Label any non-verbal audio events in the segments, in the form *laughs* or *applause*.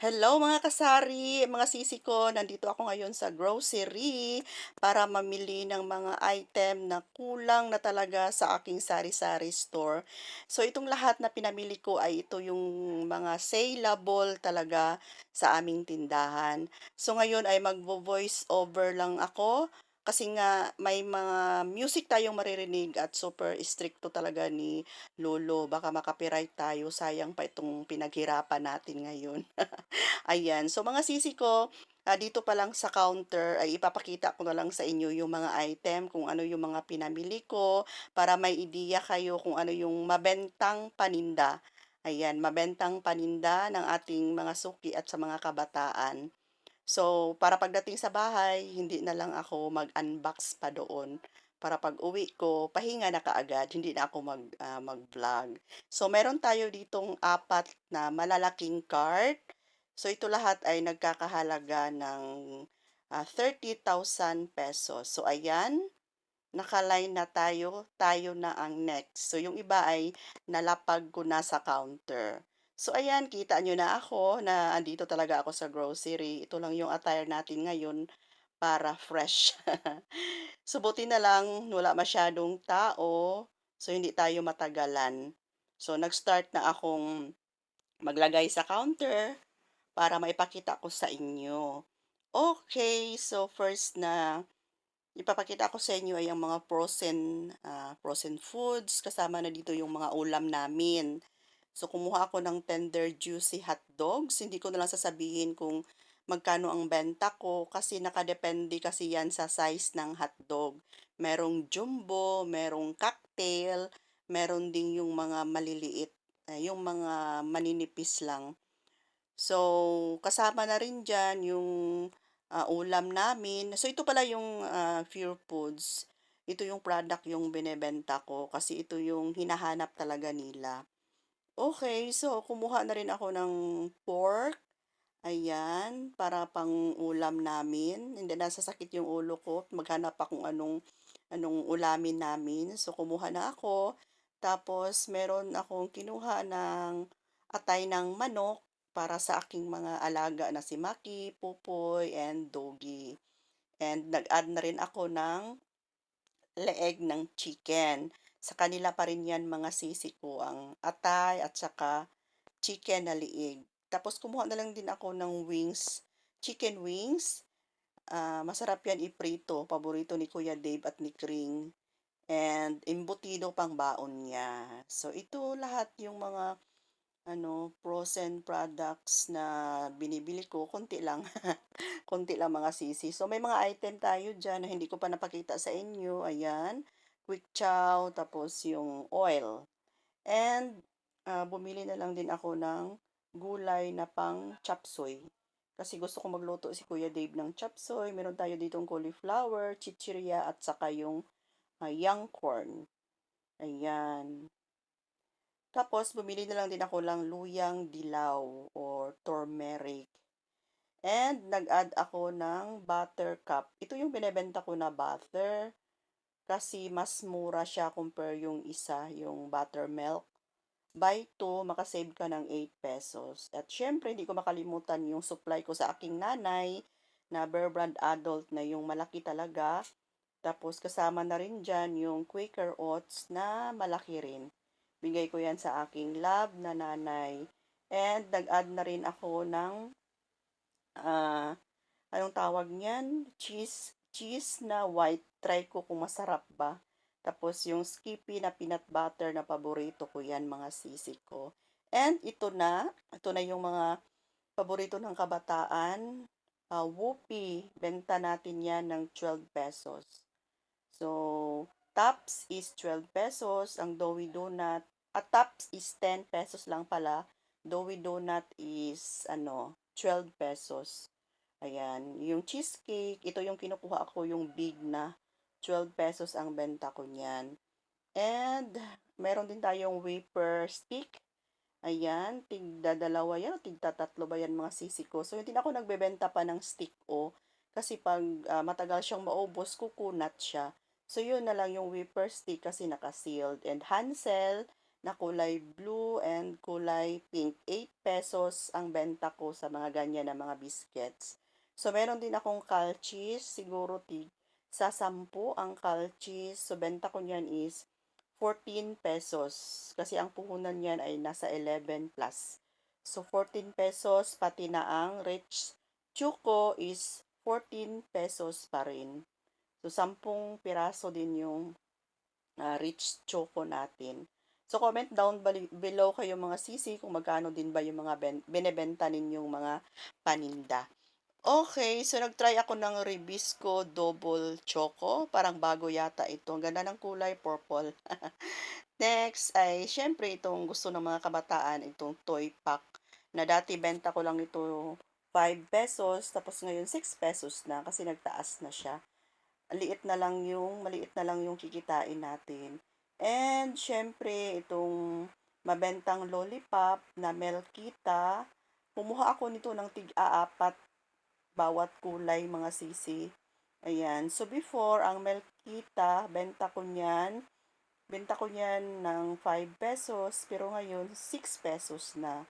Hello mga kasari, mga sisi ko, nandito ako ngayon sa grocery para mamili ng mga item na kulang na talaga sa aking sari-sari store. So itong lahat na pinamili ko ay ito yung mga saleable talaga sa aming tindahan. So ngayon ay magvo-voice over lang ako kasi nga may mga music tayong maririnig at super stricto talaga ni Lolo. Baka makapiright tayo, sayang pa itong pinaghirapan natin ngayon. *laughs* Ayan. So, mga sisi ko, ah, dito pa lang sa counter ay ipapakita ko na lang sa inyo yung mga item, kung ano yung mga pinamili ko, para may ideya kayo kung ano yung mabentang paninda. Ayan, mabentang paninda ng ating mga suki at sa mga kabataan. So, para pagdating sa bahay, hindi na lang ako mag-unbox pa doon. Para pag-uwi ko, pahinga na kaagad, hindi na ako mag, ah, mag-vlog. So, meron tayo ditong apat na malalaking cart. So, ito lahat ay nagkakahalaga ng ah, thirty thousand pesos. So, ayan, nakaline na tayo, tayo na ang next. So, yung iba ay nalapag ko na sa counter. So, ayan, kita nyo na ako na andito talaga ako sa grocery. Ito lang yung attire natin ngayon para fresh. *laughs* So, buti na lang wala masyadong tao. So, hindi tayo matagalan. So, nag-start na akong maglagay sa counter para maipakita ko sa inyo. Okay, so first na ipapakita ko sa inyo ay ang mga frozen, ah, frozen foods. Kasama na dito yung mga ulam namin. So, kumuha ako ng tender juicy hot dogs. Hindi ko na lang sasabihin kung magkano ang benta ko kasi nakadepende kasi yan sa size ng hotdog. Merong jumbo, merong cocktail, meron ding yung mga maliliit, eh, yung mga maninipis lang. So, kasama na rin diyan yung, ah, ulam namin. So, ito pala yung, ah, Pure Foods. Ito yung product yung binebenta ko kasi ito yung hinahanap talaga nila. Okay, so kumuha na rin ako ng pork, ayan, para pang-ulam namin. Hindi nasasakit yung ulo ko, maghanap pa kung anong anong ulamin namin. So, kumuha na ako. Tapos, meron akong kinuha ng atay ng manok para sa aking mga alaga na si Maki, Pupoy, and Doggy. And nag-add na rin ako ng leeg ng chicken. Sa kanila pa rin yan mga sisi ko, ang atay at saka chicken na liig. Tapos kumuha na lang din ako ng wings, chicken wings. Ah, masarap yan iprito, paborito ni Kuya Dave at ni Kring. And embutido pang baon niya. So ito lahat yung mga ano, frozen products na binibili ko, konti lang. *laughs* Konti lang mga sisi. So may mga item tayo diyan na hindi ko pa napakita sa inyo. Ayan, quick chow, tapos yung oil. And ah, bumili na lang din ako ng gulay na pang chop suey. Kasi gusto ko magluto si Kuya Dave ng chop suey. Meron tayo ditong cauliflower, chichirya, at saka yung ah, young corn. Ayan. Tapos, bumili na lang din ako ng luyang dilaw or turmeric. And nag-add ako ng buttercup. Ito yung binebenta ko na butter kasi mas mura siya compare yung isa, yung buttermilk. Buy 2, makasave ka ng 8 pesos. At syempre, hindi ko makalimutan yung supply ko sa aking nanay na Bear Brand Adult na yung malaki talaga. Tapos kasama na rin dyan yung Quaker Oats na malaki rin. Bigay ko yan sa aking love na nanay. And nag-add na rin ako ng ah, anong tawag niyan? Cheese, cheese na white. Try ko kung masarap ba. Tapos yung Skippy na peanut butter na paborito ko yan, mga sisi ko. And ito na, ito na yung mga paborito ng kabataan. Uh, Whoopie, benta natin yan ng 12 pesos. So, tops is 12 pesos, ang doughy donut, at tops is 10 pesos lang pala. Doughy donut is, ano, 12 pesos. Ayan, yung cheesecake, ito yung kinukuha ko, yung big na 12 pesos ang benta ko niyan. And, meron din tayong wafer stick. Ayan, tigda dalawa yan, tigda tatlo ba yan mga sisi ko. So, hindi ako nagbebenta pa ng stick o. Kasi pag uh, matagal siyang maubos, kukunat siya. So, yun na lang yung wafer stick kasi naka-sealed. And Hansel, na kulay blue and kulay pink. 8 pesos ang benta ko sa mga ganyan na mga biscuits. So, meron din akong calchis, siguro tig sa 10 ang calchis. So, benta ko niyan is 14 pesos. Kasi ang puhunan niyan ay nasa 11 plus. So, 14 pesos, pati na ang rich choco is 14 pesos pa rin. So, 10 piraso din yung ah, rich choco natin. So, comment down below kayo mga sisi kung magkano din ba yung mga ben- binebenta ninyong mga paninda. Okay, so nag-try ako ng Ribisco Double Choco. Parang bago yata ito. Ang ganda ng kulay, purple. *laughs* Next ay, syempre, itong gusto ng mga kabataan, itong toy pack. Na dati benta ko lang ito 5 pesos, tapos ngayon 6 pesos na kasi nagtaas na siya. Liit na lang yung, maliit na lang yung kikitain natin. And, syempre, itong mabentang lollipop na Melkita. Kumuha ako nito ng tig-aapat bawat kulay mga sisi. Ayan. So, before, ang Melkita, benta ko niyan. Benta ko niyan ng 5 pesos. Pero ngayon, 6 pesos na.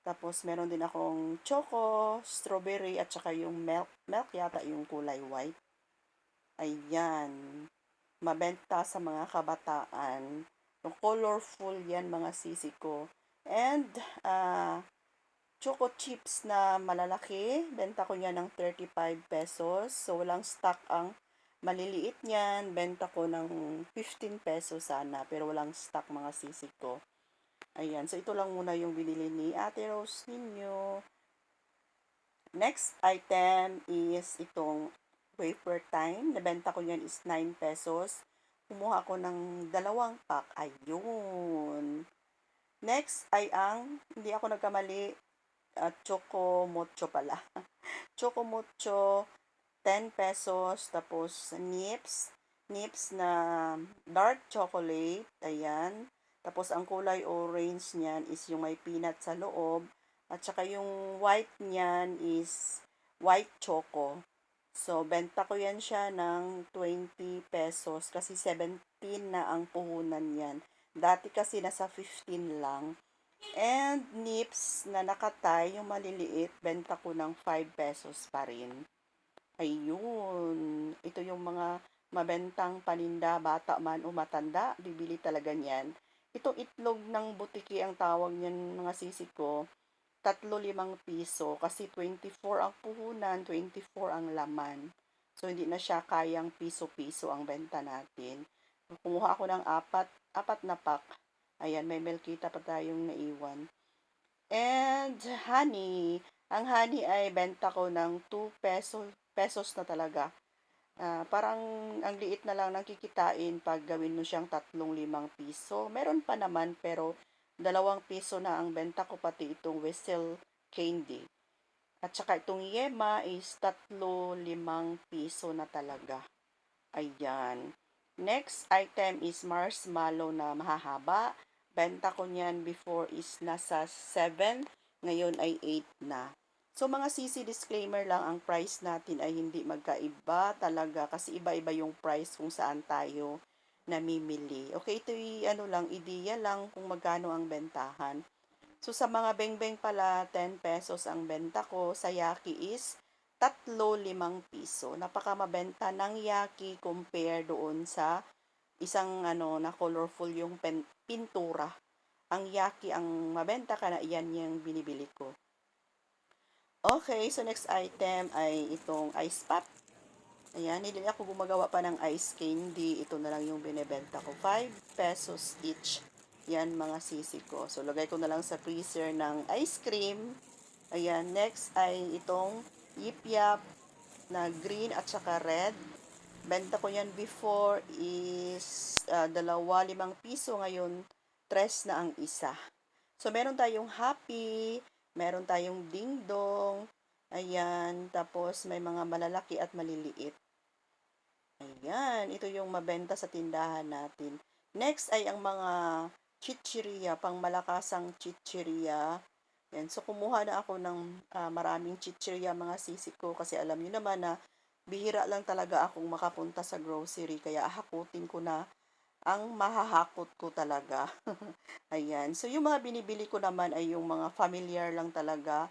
Tapos, meron din akong choco, strawberry, at saka yung milk. Milk yata yung kulay white. Ayan. Mabenta sa mga kabataan. Colorful yan mga sisi ko. And, ah, choco chips na malalaki. Benta ko niya ng 35 pesos. So, walang stock ang maliliit niyan. Benta ko ng 15 pesos sana. Pero walang stock mga sisi ko. Ayan. So, ito lang muna yung binili ni Ate Rose ninyo. Next item is itong wafer time. Nabenta ko niyan is 9 pesos. Kumuha ako ng dalawang pack. Ayun. Next ay ang, hindi ako nagkamali, at Choco Mocho pala. *laughs* Choco Mocho, 10 pesos. Tapos, Nips. Nips na dark chocolate. Ayan. Tapos, ang kulay orange niyan is yung may peanut sa loob. At saka yung white niyan is white choco. So, benta ko yan siya ng 20 pesos kasi 17 na ang puhunan yan. Dati kasi nasa 15 lang. And nips na nakatay, yung maliliit, benta ko ng 5 pesos pa rin. Ayun. Ito yung mga mabentang paninda, bata man o matanda, bibili talaga niyan. Itong itlog ng butiki ang tawag niyan mga sisi ko, tatlo limang piso kasi 24 ang puhunan, 24 ang laman. So, hindi na siya kayang piso-piso ang benta natin. Kumuha ako ng apat, apat na pack. Ayan, may melkita pa tayong naiwan. And honey. Ang honey ay benta ko ng 2 pesos, pesos na talaga. Ah, parang ang liit na lang ng kikitain pag gawin mo siyang tatlong limang piso. Meron pa naman pero dalawang piso na ang benta ko pati itong whistle candy. At saka itong yema is tatlo limang piso na talaga. Ayan. Next item is marshmallow na mahahaba. Benta ko niyan before is nasa 7, ngayon ay 8 na. So mga CC disclaimer lang, ang price natin ay hindi magkaiba talaga kasi iba-iba yung price kung saan tayo namimili. Okay, ito ano lang, ideya lang kung magkano ang bentahan. So sa mga beng-beng pala, 10 pesos ang benta ko. Sa yaki is tatlo limang piso. Napaka mabenta ng yaki compare doon sa isang ano na colorful yung pen, pintura. Ang yaki ang mabenta ka na iyan yung binibili ko. Okay, so next item ay itong ice pop. Ayan, hindi ako gumagawa pa ng ice candy. Ito na lang yung binebenta ko. 5 pesos each. Yan mga sisi ko. So, lagay ko na lang sa freezer ng ice cream. Ayan, next ay itong yip-yap na green at saka red. Benta ko yan before is uh, dalawa, limang piso. Ngayon, tres na ang isa. So, meron tayong happy, meron tayong dingdong, ayan, tapos may mga malalaki at maliliit. Ayan, ito yung mabenta sa tindahan natin. Next ay ang mga chichirya, pang malakasang chichirya. Yan. So, kumuha na ako ng uh, maraming chichirya mga sisi ko kasi alam niyo naman na bihira lang talaga akong makapunta sa grocery kaya hakutin ko na ang mahahakot ko talaga. *laughs* Ayan. So, yung mga binibili ko naman ay yung mga familiar lang talaga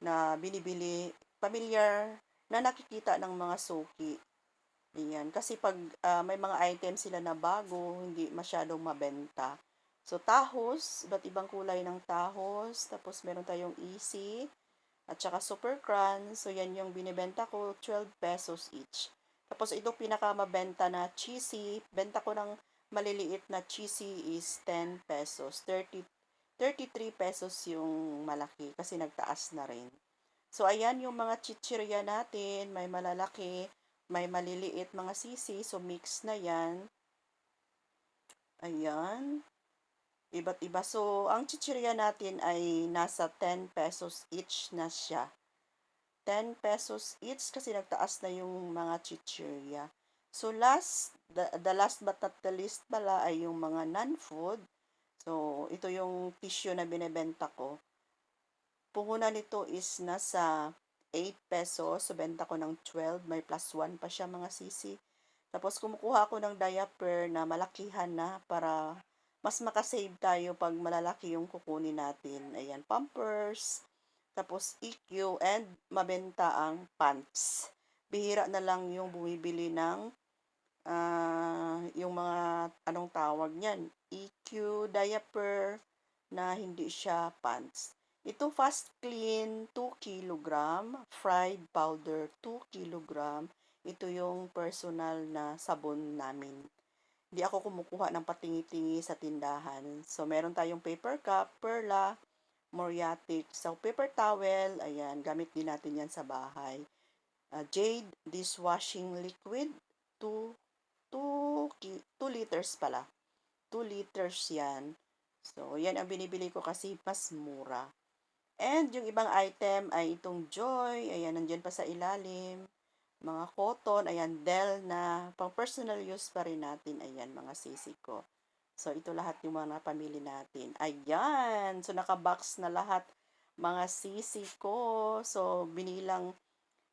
na binibili, familiar na nakikita ng mga suki. Ayan. Kasi pag ah, may mga items sila na bago, hindi masyadong mabenta. So, tahos, iba't ibang kulay ng tahos. Tapos, meron tayong easy. At saka super crunch. So, yan yung binibenta ko, 12 pesos each. Tapos, ito pinakamabenta na cheesy. Benta ko ng maliliit na cheesy is 10 pesos. 30, 33 pesos yung malaki kasi nagtaas na rin. So, ayan yung mga chichirya natin. May malalaki, may maliliit mga sisi. So, mix na yan. Ayan. Iba't iba. So, ang chichirya natin ay nasa 10 pesos each na siya. 10 pesos each kasi nagtaas na yung mga chichirya. So, last, the, the last but not the least pala ay yung mga non-food. So, ito yung tissue na binebenta ko. Puhunan nito is nasa 8 pesos. So, benta ko ng 12. May plus 1 pa siya mga sisi. Tapos, kumukuha ako ng diaper na malakihan na para mas makasave tayo pag malalaki yung kukunin natin. Ayan, pampers, tapos EQ, and mabenta ang pants. Bihira na lang yung bumibili ng ah, yung mga, anong tawag niyan, EQ diaper na hindi siya pants. Ito fast clean 2 kilogram, fried powder 2 kilogram. Ito yung personal na sabon namin. Hindi ako kumukuha ng patingi-tingi sa tindahan. So, meron tayong paper cup, perla, moriatic. So, paper towel, ayan, gamit din natin yan sa bahay. Uh, Jade dishwashing liquid, 2 2 2 liters pala. 2 liters yan. So, yan ang binibili ko kasi mas mura. And yung ibang item ay itong Joy, ayan, nandyan pa sa ilalim mga cotton, ayan, Dell na pang personal use pa rin natin, ayan, mga sisi ko. So, ito lahat yung mga pamili natin. Ayan, so nakabox na lahat mga sisi ko. So, binilang,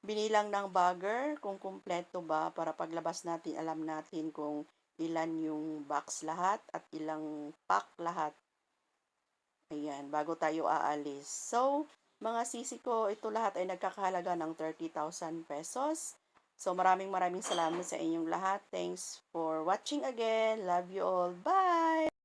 binilang ng bagger kung kumpleto ba para paglabas natin, alam natin kung ilan yung box lahat at ilang pack lahat. Ayan, bago tayo aalis. So, mga sisi ko, ito lahat ay nagkakahalaga ng 30,000 pesos. So maraming maraming salamat sa inyong lahat. Thanks for watching again. Love you all. Bye!